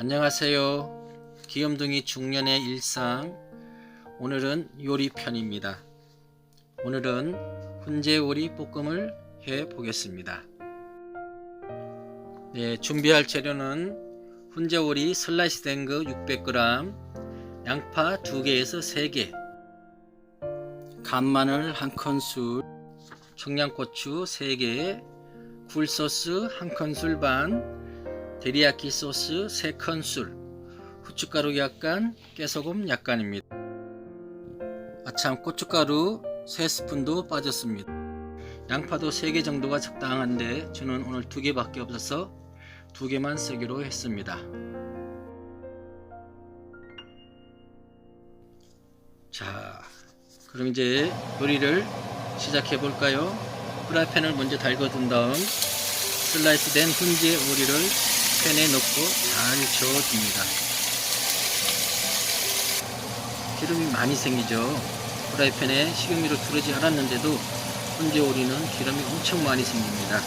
안녕하세요. 귀염둥이 중년의 일상. 오늘은 요리 편입니다. 오늘은 훈제오리 볶음을 해 보겠습니다. 네, 준비할 재료는 훈제오리 슬라이스 된 거 600g, 양파 2개에서 3개, 간마늘 1큰술, 청양고추 3개, 굴소스 1큰술 반, 데리야끼 소스 3큰 술, 후춧가루 약간, 깨소금 약간입니다. 아참 고춧가루 3스푼도 빠졌습니다. 양파도 3개 정도가 적당한데 저는 오늘 2개밖에 없어서 2개만 쓰기로 했습니다. 자, 그럼 이제 요리를 시작해 볼까요? 프라이팬을 먼저 달궈둔 다음 슬라이스 된 훈제 오리를 팬에 넣고 잘 저어줍니다. 기름이 많이 생기죠. 프라이팬에 식용유를 두르지 않았는데도 훈제 오리는 기름이 엄청 많이 생깁니다.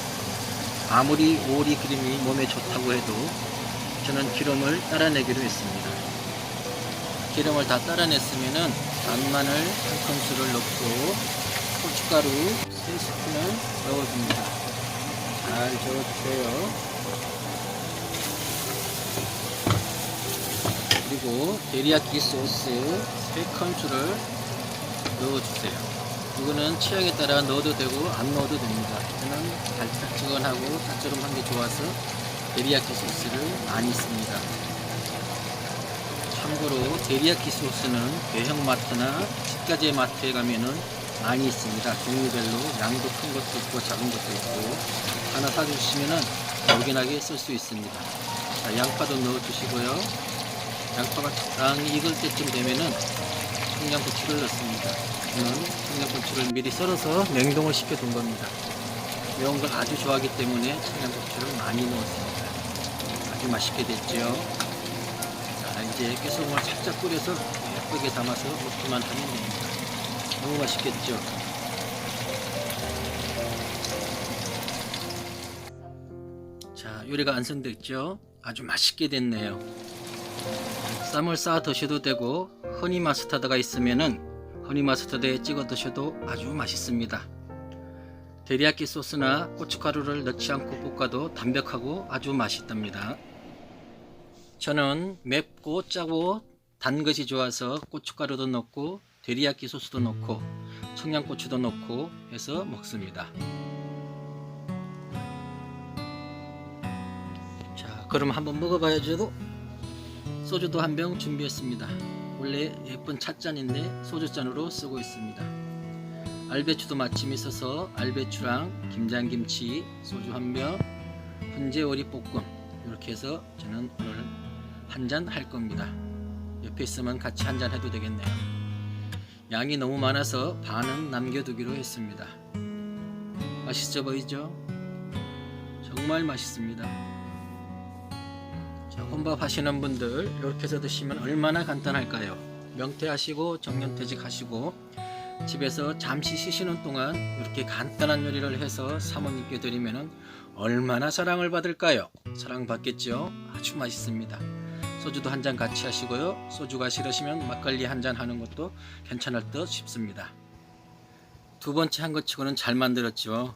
아무리 오리 기름이 몸에 좋다고 해도 저는 기름을 따라내기로 했습니다. 기름을 다 따라냈으면은 간마늘 한 큰술을 넣고 고춧가루 3스푼을 넣어줍니다. 잘 저어주세요. 그리고 데리야끼 소스 3큰술을 넣어주세요. 이거는 취향에 따라 넣어도 되고 안 넣어도 됩니다. 저는 달짝지근하고 짭조름한 게 좋아서 데리야끼 소스를 많이 씁니다. 참고로 데리야끼 소스는 대형 마트나 식자재 마트에 가면은 많이 있습니다. 종류별로 양도 큰 것도 있고 작은 것도 있고 하나 사주시면은 요긴하게 쓸 수 있습니다. 자, 양파도 넣어주시고요. 양파가 적당히 익을 때쯤 되면은 청양고추를 넣습니다. 저는 청양고추를 미리 썰어서 냉동을 시켜둔 겁니다. 매운 걸 아주 좋아하기 때문에 청양고추를 많이 넣었습니다. 아주 맛있게 됐죠. 자, 이제 깨소금을 살짝 뿌려서 예쁘게 담아서 먹기만 하면 됩니다. 너무 맛있겠죠? 자, 요리가 완성됐죠? 아주 맛있게 됐네요. 쌈을 싸 드셔도 되고 허니 마스타드가 있으면은 허니 마스타드에 찍어 드셔도 아주 맛있습니다. 데리야끼 소스나 고춧가루를 넣지 않고 볶아도 담백하고 아주 맛있답니다. 저는 맵고 짜고 단 것이 좋아서 고춧가루도 넣고 데리야끼 소스도 넣고 청양고추도 넣고 해서 먹습니다. 자, 그럼 한번 먹어봐야죠. 소주도 한 병 준비했습니다. 원래 예쁜 찻잔인데 소주잔으로 쓰고 있습니다. 알배추도 마침 있어서 알배추랑 김장김치, 소주 한 병, 훈제오리 볶음 이렇게 해서 저는 오늘 한 잔 할 겁니다. 옆에 있으면 같이 한 잔 해도 되겠네요. 양이 너무 많아서 반은 남겨두기로 했습니다. 맛있어 보이죠? 정말 맛있습니다. 자, 혼밥 하시는 분들 이렇게 해서 드시면 얼마나 간단할까요? 명퇴하시고 정년퇴직하시고 집에서 잠시 쉬시는 동안 이렇게 간단한 요리를 해서 사모님께 드리면 얼마나 사랑을 받을까요? 사랑받겠죠? 아주 맛있습니다. 소주도 한 잔 같이 하시고요. 소주가 싫으시면 막걸리 한 잔 하는 것도 괜찮을 듯 싶습니다. 두 번째 한 것 치고는 잘 만들었죠.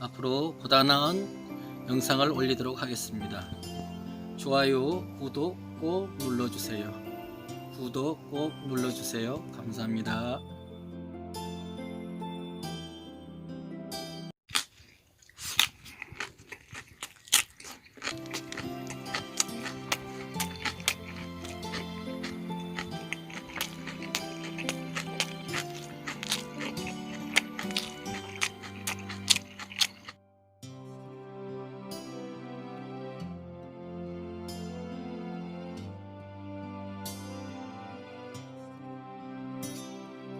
앞으로 보다 나은 영상을 올리도록 하겠습니다. 좋아요, 구독 꼭 눌러주세요. 구독 꼭 눌러주세요. 감사합니다.